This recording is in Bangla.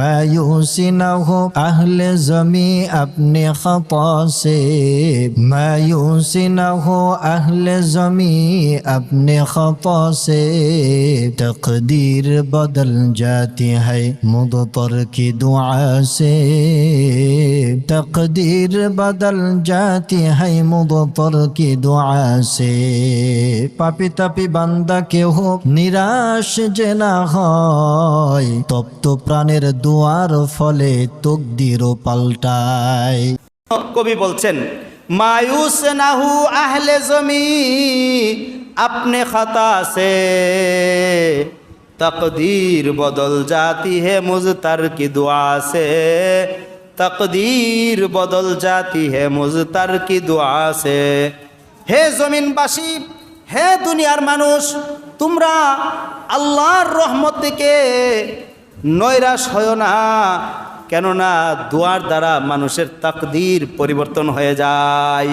ما يحسنه أهل زمي أبن خطا سے ما يحسنه أهل زمي أبن خطا سے تقدیر بدل جاتی ہے مضطر کی دعا سے تقدیر بدل جاتی ہے مضطر کی دعا سے পাপি তাপি বান্দা কেহ নিরাশ যে না হয় তপ্ত প্রাণের দু দোয়ার ফলে তকদিরও পাল্টায়। কবি বলছেন, মায়ুস নাহু আহলে জমি, আপনি খাতা আছে। তকদির বদল জাতি হে মুজতার কি দোয়াসে তকদির বদল জাতি হে মুজতার কি দোয়া আছে? হে জমিনবাসী, হে দুনিয়ার মানুষ, তোমরা আল্লাহর রহমত থেকে নৈরাশ হয় না কেননা দোয়ার দ্বারা মানুষের তাকদির পরিবর্তন হয়ে যায়।